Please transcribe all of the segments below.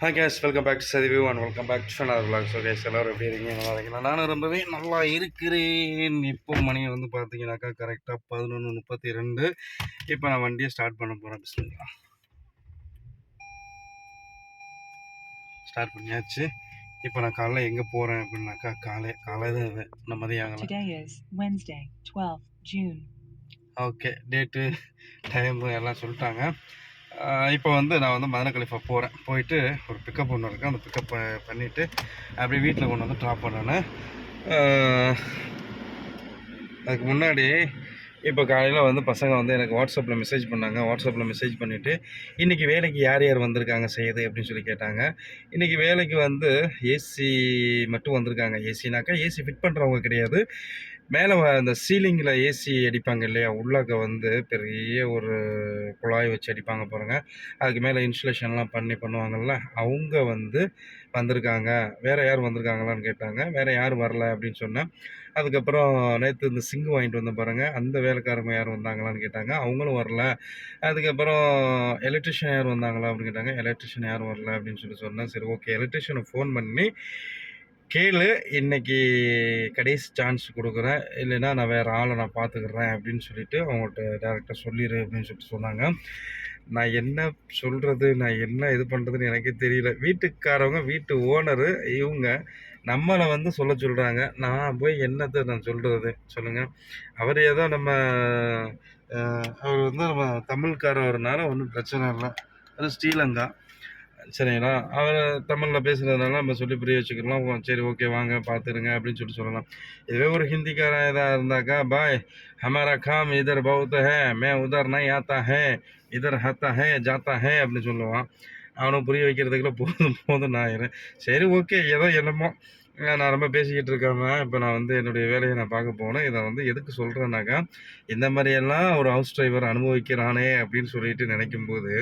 Hi guys welcome back to சதிவு and welcome back to another vlog. So guys எல்லோரும் எப்படி இருக்கீங்க? நல்லா இருக்கீங்களா? நானும் ரொம்பவே நல்லா இருக்கிறேன். இப்போ மணி வந்து பார்த்தீங்கன்னாக்கா கரெக்டாக பதினொன்று முப்பத்தி ரெண்டு இப்போ நான் வண்டியை ஸ்டார்ட் பண்ண போகிறேன் பிஸ்மில்லா. ஸ்டார்ட் பண்ணியாச்சு. இப்போ நான் காலைல எங்கே போகிறேன் அப்படின்னாக்கா காலை காலையில் இந்த மதியம் ஆகலாம் Today is Wednesday, 12th June. Okay date time எல்லாம் சொல்லிட்டாங்க. இப்போ வந்து நான் வந்து மதன கலிஃபா போகிறேன் போயிட்டு ஒரு பிக்கப் ஒன்று இருக்குது அந்த பிக்கப் பண்ணிவிட்டு அப்படியே வீட்டில் கொண்டு வந்து ட்ராப் பண்ணேன். அதுக்கு முன்னாடி இப்போ காலையில் வந்து பசங்க வந்து எனக்கு வாட்ஸ்அப்பில் மெசேஜ் பண்ணாங்க. வாட்ஸ்அப்பில் மெசேஜ் பண்ணிவிட்டு இன்றைக்கி வேலைக்கு யார் யார் வந்திருக்காங்க செய்யுது? அப்படின்னு சொல்லி கேட்டாங்க. இன்றைக்கி வேலைக்கு வந்து ஏசி மட்டும் வந்திருக்காங்க. ஏசினாக்கா ஏசி ஃபிட் பண்ணுறவங்க கிடையாது. மேலே அந்த சீலிங்கில் ஏசி அடிப்பாங்க இல்லையா? உள்ளாக்க வந்து பெரிய ஒரு குழாய் வச்சு அடிப்பாங்க பாருங்கள் அதுக்கு மேலே இன்சுலேஷன்லாம் பண்ணி பண்ணுவாங்கள்ல அவங்க வந்து வந்திருக்காங்க. வேறு யார் வந்திருக்காங்களான்னு கேட்டாங்க. வேறு யாரும் வரல அப்படின்னு சொன்னேன். அதுக்கப்புறம் நேற்று இந்த சிங்கு வாங்கிட்டு வந்த பாருங்கள் அந்த வேலைக்காரங்க யாரும் வந்தாங்களான்னு கேட்டாங்க. அவங்களும் வரல. அதுக்கப்புறம் எலக்ட்ரிஷியன் யார் வந்தாங்களா அப்படின்னு கேட்டாங்க. எலக்ட்ரிஷியன் யாரும் வரல அப்படின்னு சொல்லி சொன்னேன். சரி ஓகே எலக்ட்ரிஷியனை ஃபோன் பண்ணி கேளு இன்னைக்கு கடைசி சான்ஸ் கொடுக்குறேன். இல்லைன்னா நான் வேறு ஆளை நான் பார்த்துக்கிறேன் அப்படின்னு சொல்லிட்டு அவங்கள்ட்ட டேரெக்டாக சொல்லிடு அப்படின்னு சொல்லிட்டு சொன்னாங்க. நான் என்ன சொல்கிறது நான் என்ன இது பண்ணுறதுன்னு எனக்கே தெரியல. வீட்டுக்காரவங்க வீட்டு ஓனரு இவங்க நம்மளை வந்து சொல்ல சொல்கிறாங்க நான் போய் என்னத்தை நான் சொல்கிறது சொல்லுங்கள் அவர் ஏதோ நம்ம அவர் வந்து நம்ம தமிழ்காரவர்னால ஒன்றும் பிரச்சனை இல்லை. அது ஸ்ரீலங்கா. சரிங்களா அவர் தமிழில் பேசுகிறதுனால நம்ம சொல்லி புரிய வச்சுக்கலாம் சரி ஓகே வாங்க பார்த்துருங்க அப்படின்னு சொல்லி சொல்லலாம். இதுவே ஒரு ஹிந்திக்காரன் இதாக இருந்தாக்கா பாய் ஹமாரா காம் இதர் பௌத்த ஹே மே உதர் நை ஆத்தா ஹே இதர் ஹத்தா ஹே ஜாத்தா ஹே அப்படின்னு சொல்லுவான். அவனும் புரிய வைக்கிறதுக்குள்ள போதும் போதும் நான் சரி ஓகே ஏதோ என்னமோ. நான் ரொம்ப பேசிக்கிட்டு இருக்காம இப்போ நான் வந்து என்னுடைய வேலையை நான் பார்க்க போனேன் இதை வந்து எதுக்கு சொல்கிறேன்னாக்கா இந்த மாதிரியெல்லாம் ஒரு ஹவுஸ் டிரைவர் அனுபவிக்கிறானே அப்படின்னு சொல்லிட்டு நினைக்கும்போது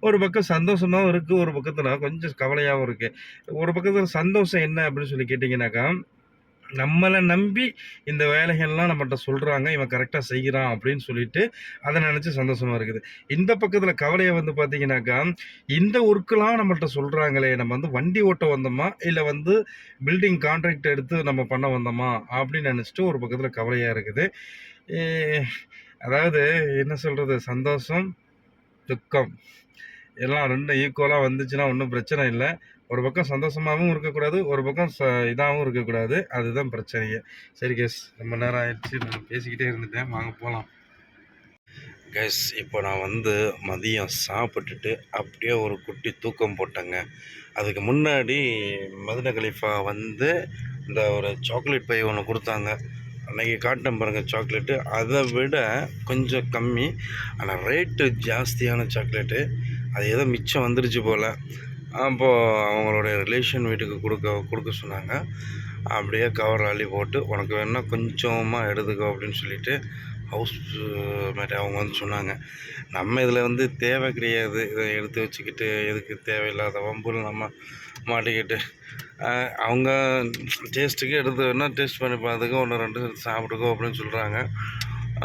ஒரு பக்கம் சந்தோஷமாகவும் இருக்குது ஒரு பக்கத்தில் கொஞ்சம் கவலையாகவும் இருக்குது ஒரு பக்கத்தில் சந்தோஷம் என்ன அப்படின்னு சொல்லி கேட்டிங்கனாக்கா நம்மளை நம்பி இந்த வேலைகள்லாம் நம்மகிட்ட சொல்கிறாங்க இவன் கரெக்டாக செய்கிறான் அப்படின்னு சொல்லிட்டு அதை நினச்சி சந்தோஷமாக இருக்குது. இந்த பக்கத்தில் கவலையை வந்து பார்த்தீங்கன்னாக்கா இந்த ஒர்க்கெலாம் நம்மள்கிட்ட சொல்கிறாங்களே நம்ம வந்து வண்டி ஓட்ட வந்தோமா இல்லை வந்து பில்டிங் கான்ட்ராக்ட் எடுத்து நம்ம பண்ண வந்தோமா அப்படின்னு நினச்சிட்டு ஒரு பக்கத்தில் கவலையாக இருக்குது. அதாவது என்ன சொல்கிறது சந்தோஷம் துக்கம். எல்லாம் ரெண்டும் ஈக்குவலாக வந்துச்சுன்னா ஒன்றும் பிரச்சனை இல்லை. ஒரு பக்கம் சந்தோஷமாகவும் இருக்கக்கூடாது ஒரு பக்கம் ச இதாகவும் இருக்கக்கூடாது. அதுதான் பிரச்சனையே. சரி கேஸ் ரொம்ப நேரம் ஆயிடுச்சு. நான் பேசிக்கிட்டே இருந்துட்டேன். வாங்க போகலாம் கேஸ் இப்போ நான் வந்து மதியம் சாப்பிட்டுட்டு அப்படியே ஒரு குட்டி தூக்கம் போட்டேங்க. அதுக்கு முன்னாடி மதுன கலீஃபா வந்து இந்த ஒரு சாக்லேட் பை ஒன்று கொடுத்தாங்க. அன்றைக்கி காட்டினேன் பாருங்கள் சாக்லேட்டு அதை விட கொஞ்சம் கம்மி. ஆனால் ரேட்டு ஜாஸ்தியான சாக்லேட்டு அது ஏதோ மிச்சம் வந்துருச்சு போல். அப்போது அவங்களுடைய ரிலேஷன் வீட்டுக்கு கொடுக்க கொடுக்க சொன்னாங்க. அப்படியே கவர் அள்ளி போட்டு உனக்கு வேணால் கொஞ்சமாக எடுத்துக்கோ அப்படின்னு சொல்லிட்டு ஹவுஸ் மேட் அவங்க வந்து சொன்னாங்க. நம்ம இதில் வந்து தேவை கிடையாது. இதை எடுத்து வச்சுக்கிட்டு எதுக்கு தேவையில்லாத வம்புல நம்ம மாட்டிக்கிட்டு அவங்க டேஸ்ட்டுக்கு எடுத்து வேணால் டேஸ்ட் பண்ணி பார்த்துக்கோ ஒன்று ரெண்டு சாப்பிட்டுக்கோ அப்படின்னு சொல்கிறாங்க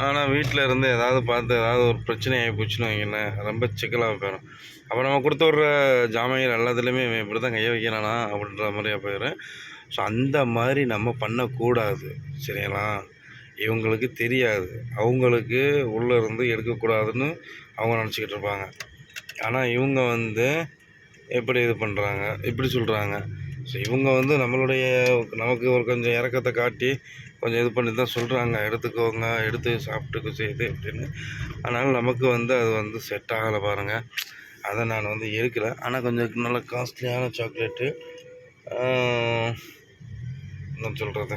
ஆனால் வீட்டில் இருந்து ஏதாவது பார்த்து ஏதாவது ஒரு பிரச்சனை ஆகி போச்சுன்னு வைங்களேன். ரொம்ப சிக்கலாக போயிடும் அப்போ நம்ம கொடுத்த ஒரு ஜாமான்கள் எல்லாத்துலேயுமே இவன் இப்படி தான் கையை வைக்கிறானா அப்படின்ற மாதிரியாக போயிடும் ஸோ அந்த மாதிரி நம்ம பண்ணக்கூடாது. சரிங்களா? இவங்களுக்கு தெரியாது. அவங்களுக்கு உள்ளே இருந்து எடுக்கக்கூடாதுன்னு அவங்க நினச்சிக்கிட்டு இருப்பாங்க. ஆனால் இவங்க வந்து எப்படி இது பண்ணுறாங்க இப்படி சொல்கிறாங்க ஸோ இவங்க வந்து நம்மளுடைய நமக்கு ஒரு கொஞ்சம் இறக்கத்தை காட்டி கொஞ்சம் இது பண்ணி தான் சொல்கிறாங்க எடுத்துக்கோங்க எடுத்து சாப்பிட்டுக்க செய்யுது அப்படின்னு. அதனால் நமக்கு வந்து அது வந்து செட் ஆகலை பாருங்கள் அதை நான் வந்து இருக்கலை ஆனால் கொஞ்சம் நல்ல காஸ்ட்லியான சாக்லேட்டு என்ன சொல்கிறது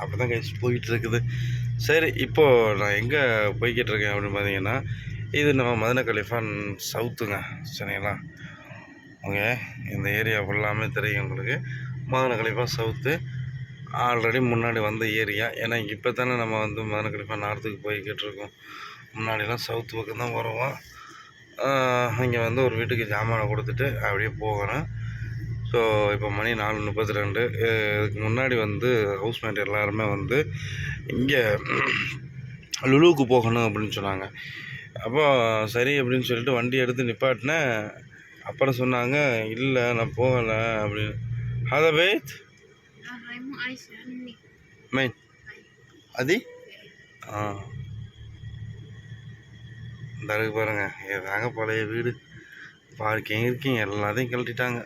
அப்படி தான் கைஸ் போயிட்டுருக்குது சரி இப்போது நான் எங்கே போய்கிட்டு இருக்கேன் அப்படின்னு பார்த்தீங்கன்னா இது நம்ம மதன கலிஃபான் சவுத்துங்க. சரிங்களா? ஓகே இந்த ஏரியா ஃபுல்லாமே தெரியும் உங்களுக்கு. மதன கலிஃபா சவுத்து. ஆல்ரெடி முன்னாடி வந்த ஏரியா. ஏன்னா இப்போ தானே நம்ம வந்து மதன கலிஃபா நார்த்துக்கு போய்கிட்டு இருக்கோம் முன்னாடிலாம் சவுத்து பக்கம் தான் வருவோம் இங்கே வந்து ஒரு வீட்டுக்கு ஜாமானை கொடுத்துட்டு அப்படியே போகிறேன் ஸோ இப்போ மணி நாலு முப்பத்தி ரெண்டு இதுக்கு முன்னாடி வந்து ஹவுஸ்மேட் எல்லாருமே வந்து இங்கே லுலுவுக்கு போகணும் அப்படின்னு சொன்னாங்க. அப்போ சரி அப்படின்னு சொல்லிட்டு வண்டி எடுத்து நிப்பாட்டினேன். அப்புறம் சொன்னாங்க இல்லை நான் போகலை. அப்படின்னு. அதை அதி ஆ இந்த இருக்கு பாருங்க இதாங்க பழைய வீடு பார்க்கிங் இருக்கீங்க எல்லாத்தையும் கழட்டிட்டாங்க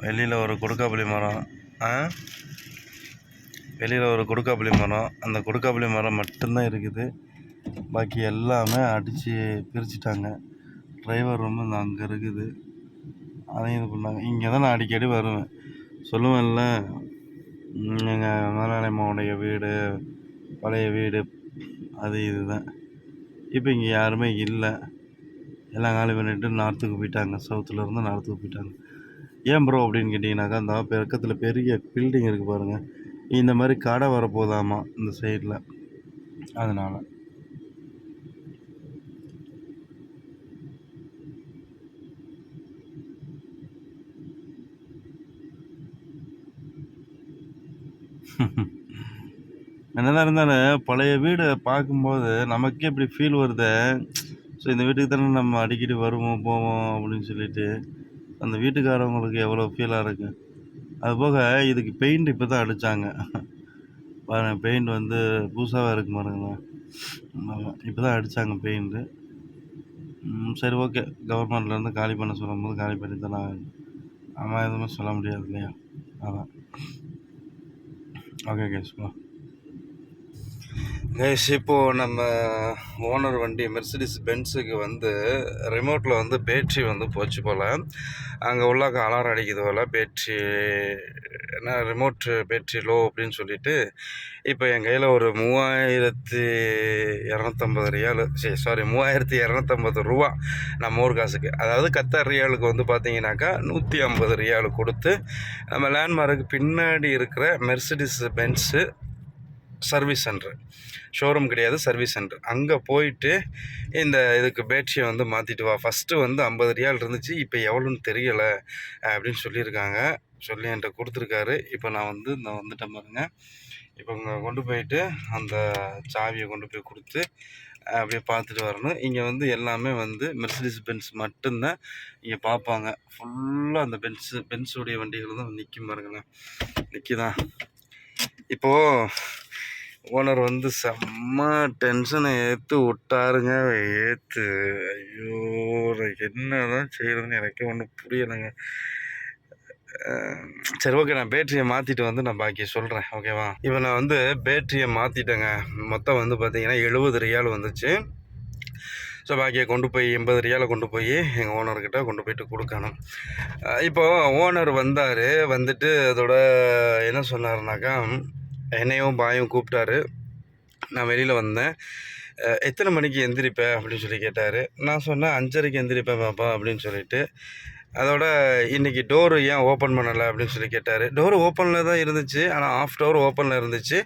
வெளியில் ஒரு கொடுக்காப்புளி மரம் ஆ வெளியில் ஒரு கொடுக்காப்புளி மரம் அந்த கொடுக்காப்புளி மரம் மட்டும்தான் இருக்குது பாக்கி எல்லாமே அடித்து பிரிச்சுட்டாங்க. டிரைவர் ரூம் இந்த அங்கே இருக்குது. அதையும் இது பண்ணாங்க. இங்கே தான் நான் அடிக்கடி வருவேன். சொல்லுவேன்ல எங்கள் முதலாளிம்மாவுடைய வீடு பழைய வீடு அது இதுதான். இப்போ இங்கே யாருமே இல்லை. எல்லாம் காலி பண்ணிவிட்டு நார்த்துக்கு போயிட்டாங்க. சவுத்துலேருந்து நார்த்துக்கு போயிட்டாங்க. ஏன் ப்ரோ அப்படின்னு கேட்டிங்கனாக்கா அந்த பக்கத்தில் பெரிய பில்டிங் இருக்குது பாருங்கள் இந்த மாதிரி கடை வரப்போதாமா இந்த சைடில் அதனால். என்னதான் இருந்தாலும் பழைய வீடை பார்க்கும்போது நமக்கே இப்படி ஃபீல் வருது. ஸோ இந்த வீட்டுக்கு தானே நம்ம அடிக்கடி வருவோம் போவோம் அப்படின்னு சொல்லிட்டு அந்த வீட்டுக்காரவங்களுக்கு எவ்வளோ ஃபீலாக இருக்குது அதுபோக இதுக்கு பெயிண்ட் இப்போ தான் அடித்தாங்க பாருங்க பெயிண்ட் வந்து புதுசாக இருக்கு பாருங்களேன். இப்போ தான் அடித்தாங்க பெயிண்ட்டு சரி ஓகே கவர்மெண்ட்லேருந்து காலி பண்ண சொல்லும்போது காலி பண்ணி தானே ஆமாம் எதுவுமே சொல்ல முடியாது இல்லையா? அதான். ஓகே கேஸ்மா கைஸ் இப்போது நம்ம ஓனர் வண்டி மெர்சிடிஸ் பென்ஸுக்கு வந்து ரிமோட்டில் வந்து பேட்ரி வந்து போச்சு போல். அங்கே உள்ளாக்க அலாரம் அடிக்குது போல். பேட்ரி என்ன ரிமோட் பேட்ரி லோ அப்படின்னு சொல்லிட்டு இப்போ என் கையில் ஒரு மூவாயிரத்தி இரநூத்தம்பது ரியாலு சரி சாரி மூவாயிரத்தி இரநூத்தம்பது ரூபா நம்ம ஊர் காசுக்கு. அதாவது கத்தார் ரியாலுக்கு வந்து பார்த்தீங்கன்னாக்கா நூற்றி ஐம்பது ரியாலு கொடுத்து நம்ம லேண்ட்மார்க்கு பின்னாடி இருக்கிற Mercedes Benz service centre. Showroom கிடையாது சர்வீஸ் சென்டர். அங்கே போயிட்டு இந்த இதுக்கு பேட்ரியை வந்து மாற்றிட்டு வா. ஃபஸ்ட்டு வந்து ஐம்பது ரியால் இருந்துச்சு இப்போ எவ்வளோன்னு தெரியலை அப்படின்னு சொல்லியிருக்காங்க. சொல்லி என்கிட்ட கொடுத்துருக்காரு. இப்போ நான் வந்து இந்த வந்துட்டேன் பாருங்க. இப்போ இங்கே கொண்டு போயிட்டு அந்த சாவியை கொண்டு போய் கொடுத்து அப்படியே பார்த்துட்டு வரணும். இங்கே வந்து எல்லாமே வந்து மெர்சிடிஸ் பென்ஸ் மட்டும்தான் இங்கே பார்ப்பாங்க. ஃபுல்லாக அந்த பென்ஸு பென்ஸுடைய வண்டிகள் தான் நிற்கும் பாருங்களேன். நிற்கிதான் இப்போது ஓனர் வந்து செம்ம டென்ஷனை ஏற்று விட்டாருங்க ஏற்று ஐயோ என்ன தான் செய்கிறதுன்னு எனக்கே ஒன்றும் புரியலைங்க. சரி ஓகே நான் பேட்டரியை மாற்றிட்டு வந்து நான் பாக்கி சொல்கிறேன் ஓகேவா இப்போ நான் வந்து பேட்டரியை மாற்றிட்டேங்க மொத்தம் வந்து பார்த்தீங்கன்னா எழுபது ரியால் வந்துச்சு. ஸோ பாக்கியை கொண்டு போய் எண்பது ரியாலை கொண்டு போய் எங்கள் ஓனர்கிட்ட கொண்டு போயிட்டு கொடுக்கணும். இப்போது ஓனர் வந்தார் வந்துட்டு அதோட என்ன சொன்னார்னாக்கா என்னையும் பாயும் கூப்பிட்டாரு. நான் வெளியில் வந்தேன். எத்தனை மணிக்கு எந்திரிப்பேன் அப்படின்னு சொல்லி கேட்டார். நான் சொன்னேன் அஞ்சரைக்கு எந்திரிப்பேன் பாப்பா அப்படின்னு சொல்லிட்டு. அதோட இன்றைக்கி டோரு ஏன் ஓப்பன் பண்ணலை அப்படின்னு சொல்லி கேட்டார். டோர் ஓப்பனில் தான் இருந்துச்சு. ஆனால் ஆஃப் டோர் ஓப்பனில் இருந்துச்சு.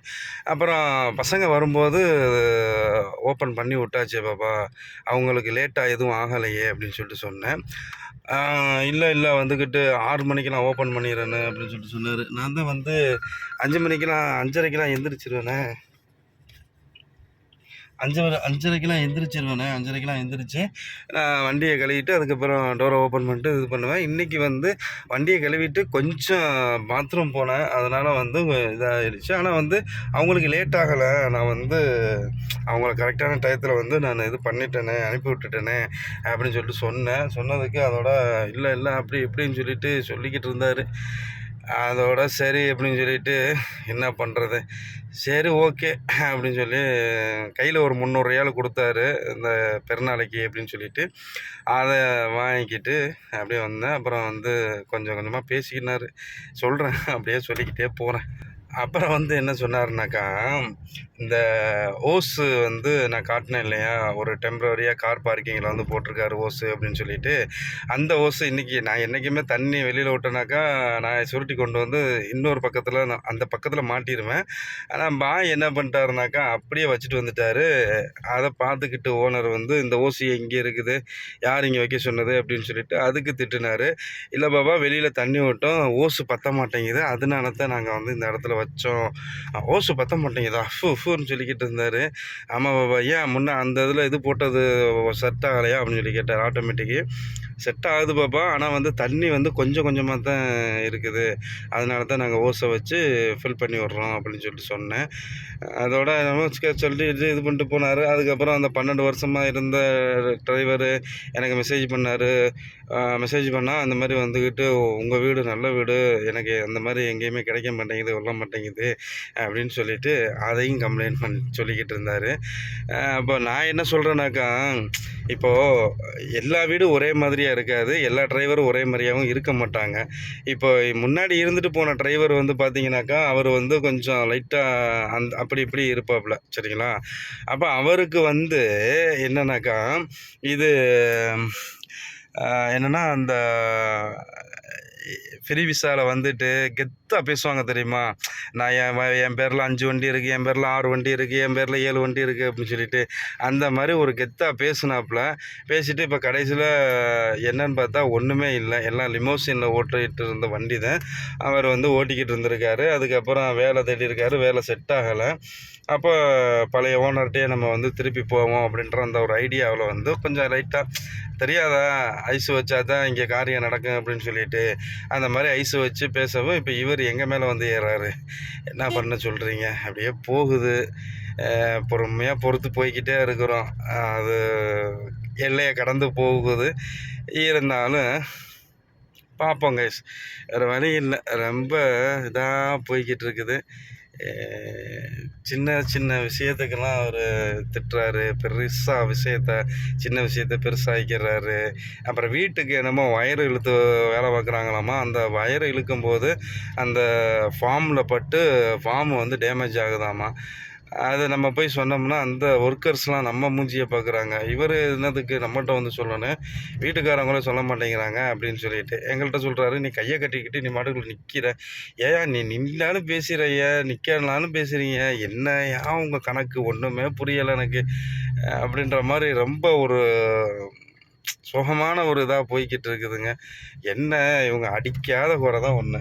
அப்புறம் பசங்க வரும்போது ஓப்பன் பண்ணி விட்டாச்சு பாப்பா. அவங்களுக்கு லேட்டாக எதுவும் ஆகலையே அப்படின்னு சொல்லிட்டு சொன்னேன். இல்லை இல்லை வந்துக்கிட்டு ஆறு மணிக்கெலாம் ஓப்பன் பண்ணிடுறேன்னு அப்படின்னு சொல்லிட்டு சொன்னார். நான் தான் வந்து அஞ்சு மணிக்கெலாம் அஞ்சரைக்கெலாம் எந்திரிச்சிருவேனே. அஞ்சு அஞ்சரைக்கெலாம் எந்திரிச்சிருவேண்ணே அஞ்சரைக்கெலாம் எந்திரிச்சு நான் வண்டியை கழுவிட்டு அதுக்கப்புறம் டோரை ஓப்பன் பண்ணிட்டு இது பண்ணுவேன். இன்றைக்கி வந்து வண்டியை கழுவிட்டு கொஞ்சம் பாத்ரூம் போனேன். அதனால் வந்து இதாகிடுச்சு ஆனால் வந்து அவங்களுக்கு லேட் ஆகலை. நான் வந்து அவங்கள கரெக்டான டயத்தில் வந்து நான் இது பண்ணிட்டேனே அனுப்பி விட்டுட்டேனே அப்படின்னு சொல்லிட்டு சொன்னேன். சொன்னதுக்கு அதோட இல்லை இல்லை அப்படி இப்படின்னு சொல்லிட்டு சொல்லிக்கிட்டு இருந்தார். அதோட சரி அப்படின்னு சொல்லிட்டு என்ன பண்ணுறது சரி ஓகே அப்படின்னு சொல்லி கையில் ஒரு முந்நூறு ரியால் கொடுத்தாரு இந்த பெருநாளைக்கு அப்படின்னு சொல்லிட்டு. அதை வாங்கிக்கிட்டு அப்படியே வந்தேன். அப்புறம் வந்து கொஞ்சம் கொஞ்சமாக பேசிக்கினார். சொல்கிறேன் அப்படியே சொல்லிக்கிட்டே போகிறேன் அப்புறம் வந்து என்ன சொன்னாருனாக்கா இந்த ஓஸு வந்து நான் காட்டினேன் இல்லையா ஒரு டெம்ப்ரவரியாக கார் பார்க்கிங்கில் வந்து போட்டிருக்காரு ஓஸு அப்படின்னு சொல்லிட்டு. அந்த ஓஸு இன்றைக்கி நான் என்றைக்குமே தண்ணி வெளியில் விட்டேனாக்கா நான் சுருட்டி கொண்டு வந்து இன்னொரு பக்கத்தில் அந்த பக்கத்தில் மாட்டிடுவேன் ஆனால் பாய் என்ன பண்ணிட்டாருனாக்கா அப்படியே வச்சுட்டு வந்துட்டாரு. அதை பார்த்துக்கிட்டு ஓனர் வந்து இந்த ஓசி எங்கே இருக்குது யார் இங்கே வைக்க சொன்னது அப்படின்னு சொல்லிட்டு அதுக்கு திட்டினார். இல்லை பாபா வெளியில் தண்ணி விட்டோம் ஓசு பற்ற மாட்டேங்குது அதனால தான் நாங்கள் வந்து இந்த இடத்துல வச்சோம். ஓசு பற்ற மாட்டேங்குதா? ஃபு ஃபுன்னு சொல்லிக்கிட்டு இருந்தார். ஆமாம் பாபா. ஏன் முன்னே அந்த இதில் இது போட்டது செட் ஆகலையா? அப்படின்னு சொல்லி கேட்டார் ஆட்டோமேட்டிக்கு செட் ஆகுது பாப்பா. ஆனால் வந்து தண்ணி வந்து கொஞ்சம் கொஞ்சமாக தான் இருக்குது. அதனால தான் நாங்கள் ஓசை வச்சு ஃபில் பண்ணி விட்றோம் அப்படின்னு சொல்லிட்டு சொன்னேன். அதோட நம்ம சொல்லிட்டு இது இது பண்ணிட்டு போனார். அதுக்கப்புறம் அந்த பன்னெண்டு வருஷமாக இருந்த டிரைவரு எனக்கு மெசேஜ் பண்ணார். மெசேஜ் பண்ணால் அந்த மாதிரி வந்துக்கிட்டு உங்கள் வீடு நல்ல வீடு. எனக்கு அந்த மாதிரி எங்கேயுமே கிடைக்க மாட்டேங்குது வர மாட்டேங்குது அப்படின்னு சொல்லிட்டு அதையும் கம்ப்ளைண்ட் பண்ணி சொல்லிக்கிட்டு இருந்தார். அப்போ நான் என்ன சொல்கிறேன்னாக்கா இப்போது எல்லா வீடும் ஒரே மாதிரி மாதிரியாக இருக்காது எல்லா டிரைவரும் ஒரே மாதிரியாகவும் இருக்க மாட்டாங்க இப்போ முன்னாடி இருந்துட்டு போன டிரைவர் வந்து பார்த்தீங்கன்னாக்கா அவர் வந்து கொஞ்சம் லைட்டாக அந் அப்படி இப்படி இருப்பாப்புல சரிங்களா அப்போ அவருக்கு வந்து என்னன்னாக்கா இது என்னென்னா அந்த ஃப்ரீ விசாவில் வந்துட்டு கெத் கெத்தாக பேசுவாங்க தெரியுமா? நான் என் என் பேரில் அஞ்சு வண்டி இருக்குது என் பேரில் ஆறு வண்டி இருக்குது என் பேரில் ஏழு வண்டி இருக்குது அப்படின்னு சொல்லிட்டு அந்த மாதிரி ஒரு கெத்தாக பேசுனாப்புல பேசிவிட்டு இப்போ கடைசியில் என்னன்னு பார்த்தா ஒன்றுமே இல்லை. எல்லாம் லிமோசினில் ஓட்டிகிட்டு இருந்த வண்டி தான் அவர் வந்து ஓட்டிக்கிட்டு இருந்திருக்காரு. அதுக்கப்புறம் வேலை தேடியிருக்காரு வேலை செட் ஆகலை. அப்போ பழைய ஓனர்கிட்டே நம்ம வந்து திருப்பி போவோம் அப்படின்ற அந்த ஒரு ஐடியாவில் வந்து கொஞ்சம் லைட்டாக தெரியாதா? ஐஸ் வச்சா தான் இங்கே காரியம் நடக்கும் அப்படின்னு சொல்லிட்டு அந்த மாதிரி ஐஸ் வச்சு பேசவும் இப்போ இவர் எங்கள் மேலே வந்து ஏறாரு? என்ன பண்ண சொல்கிறீங்க அப்படியே போகுது. பொறுமையாக பொறுத்து போய்கிட்டே இருக்கிறோம். அது எல்லையை கடந்து போகுது. இருந்தாலும் பார்ப்போம் கைஸ் வேறு வழி இல்லை. ரொம்ப இதாக போய்கிட்டு இருக்குது. சின்ன சின்ன விஷயத்துக்கெல்லாம் அவர் திட்டுறாரு. பெருசாக விஷயத்த சின்ன விஷயத்த பெருசாகிக்கிறாரு அப்புறம் வீட்டுக்கு என்னமோ வயர் இழுத்து வேலை பார்க்குறாங்களாமா? அந்த வயர் இழுக்கும்போது அந்த ஃபார்மில் பட்டு ஃபார்ம் வந்து டேமேஜ் ஆகுதாமா? அதை நம்ம போய் சொன்னோம்னா அந்த ஒர்க்கர்ஸ்லாம் நம்ம மூஞ்சியை பார்க்குறாங்க இவர் என்னதுக்கு நம்மகிட்ட வந்து சொல்லணும். வீட்டுக்காரங்களும் சொல்ல மாட்டேங்கிறாங்க அப்படின்னு சொல்லிட்டு எங்கள்கிட்ட சொல்கிறாரு நீ கையை கட்டிக்கிட்டு நீ மாட்டுக்குள்ள நிற்கிற ஏயா நீ நின்னாலும் பேசுகிறைய நிற்கலாலும் பேசுகிறீங்க என்ன ஏன் உங்கள் கணக்கு ஒன்றுமே புரியலை எனக்கு. அப்படின்ற மாதிரி ரொம்ப ஒரு சுகமான ஒரு இதாக போய்கிட்டு இருக்குதுங்க. என்ன இவங்க அடிக்காத குறை தான் ஒன்று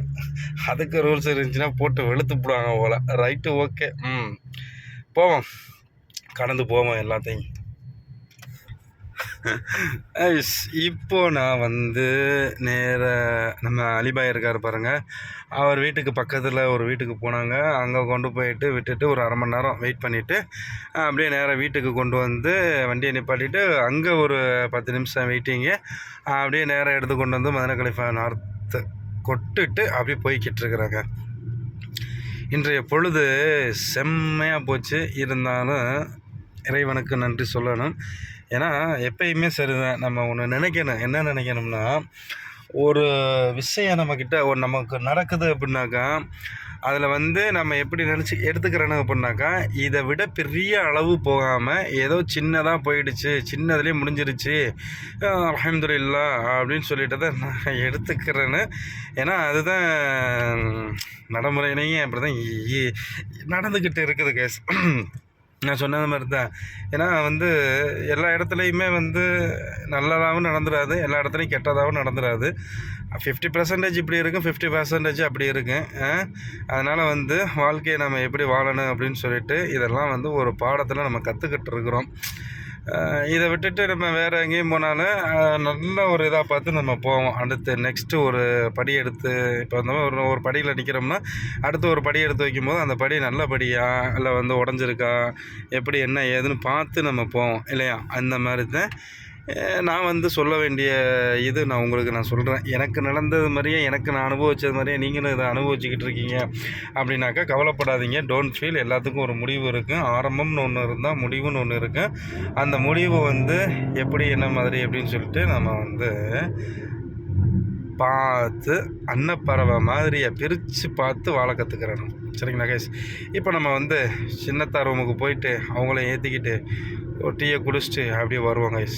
அதுக்கு ரூல்ஸ் இருந்துச்சுன்னா போட்டு வெளுத்து போடுவாங்க போல். ரைட்டு ஓகே ம். போவோம். கடந்து போவோம் எல்லாத்தையும். இப்போ நான் வந்து நேர நம்ம அலிபாய் இருக்கார் பாருங்க. அவர் வீட்டுக்கு பக்கத்தில் ஒரு வீட்டுக்கு போனாங்க. அங்கே கொண்டு போயிட்டு விட்டுட்டு ஒரு அரை மணி நேரம் வெயிட் பண்ணிவிட்டு அப்படியே நேராக வீட்டுக்கு கொண்டு வந்து வண்டியை நிப்பாட்டிட்டு அங்கே ஒரு பத்து நிமிஷம் வெயிட்டிங்கு அப்படியே நேராக எடுத்து கொண்டு வந்து மதன கலிஃபா நார்த்து கொட்டுட்டு அப்படியே போய்கிட்டு இருக்கிறாங்க. இன்றைய பொழுது செம்மையாக போச்சு. இருந்தாலும் இறைவனுக்கு நன்றி சொல்லணும். ஏன்னா எப்பயுமே சரிதான். நம்ம ஒன்று நினைக்கணும். என்ன நினைக்கணும்னா ஒரு விஷயம் நம்மக்கிட்ட ஒரு நமக்கு நடக்குது அப்படின்னாக்கா அதில் வந்து நம்ம எப்படி நினச்சி எடுத்துக்கிறோன்னு அப்படின்னாக்கா இதை விட பெரிய அளவு போகாமல் ஏதோ சின்னதாக போயிடுச்சு சின்னதுலேயே முடிஞ்சிருச்சு அலமதுல்லா அப்படின்னு சொல்லிட்டு தான் நான் எடுத்துக்கிறேன்னு. ஏன்னா அதுதான் நடைமுறையிலையும் அப்படி தான் நடந்துக்கிட்டு இருக்குது கேஸ் நான் சொன்னது மாதிரி தான் ஏன்னா வந்து எல்லா இடத்துலையுமே வந்து நல்லதாகவும் நடந்துடாது எல்லா இடத்துலையும் கெட்டதாகவும் நடந்துடாது ஃபிஃப்டி பர்சன்டேஜ் இப்படி இருக்கும் ஃபிஃப்டி பர்சன்டேஜ் அப்படி இருக்கும் அதனால் வந்து வாழ்க்கையை நம்ம எப்படி வாழணும் அப்படின்னு சொல்லிட்டு இதெல்லாம் வந்து ஒரு பாடத்தில் நம்ம கற்றுக்கிட்டு இருக்கிறோம். இதை விட்டுட்டு நம்ம வேறு எங்கேயும் போனாலும் நல்ல ஒரு இதாக பார்த்து நம்ம போவோம். அடுத்து நெக்ஸ்ட்டு ஒரு படி எடுத்து இப்போ வந்து ஒரு ஒரு படியில் நிற்கிறோம்னா அடுத்து ஒரு படி எடுத்து வைக்கும்போது அந்த படி நல்லபடியா இல்லை வந்து உடஞ்சிருக்கா? எப்படி என்ன ஏதுன்னு பார்த்து நம்ம போவோம் இல்லையா? அந்த மாதிரி தான் நான் வந்து சொல்ல வேண்டிய இது நான் உங்களுக்கு நான் சொல்கிறேன் எனக்கு நடந்தது மாதிரியே எனக்கு நான் அனுபவிச்சது மாதிரியே நீங்களும் இதை அனுபவிச்சுக்கிட்டு இருக்கீங்க அப்படின்னாக்கா கவலைப்படாதீங்க. டோன்ட் ஃபீல் எல்லாத்துக்கும் ஒரு முடிவு இருக்கும் ஆரம்பம்னு ஒன்று இருந்தால் முடிவுன்னு ஒன்று இருக்கும் அந்த முடிவு வந்து எப்படி என்ன மாதிரி அப்படின்னு சொல்லிட்டு நம்ம வந்து பார்த்து அன்னப்பறவை மாதிரியை பிரித்து பார்த்து வாழ கற்றுக்கிறணும் சரிங்களா கைஸ் இப்போ நம்ம வந்து சின்னத்தார் ரூமுக்கு போயிட்டு அவங்கள ஏற்றிக்கிட்டு ஒரு டீயை குடிச்சிட்டு அப்படியே வருவோம் கைஸ்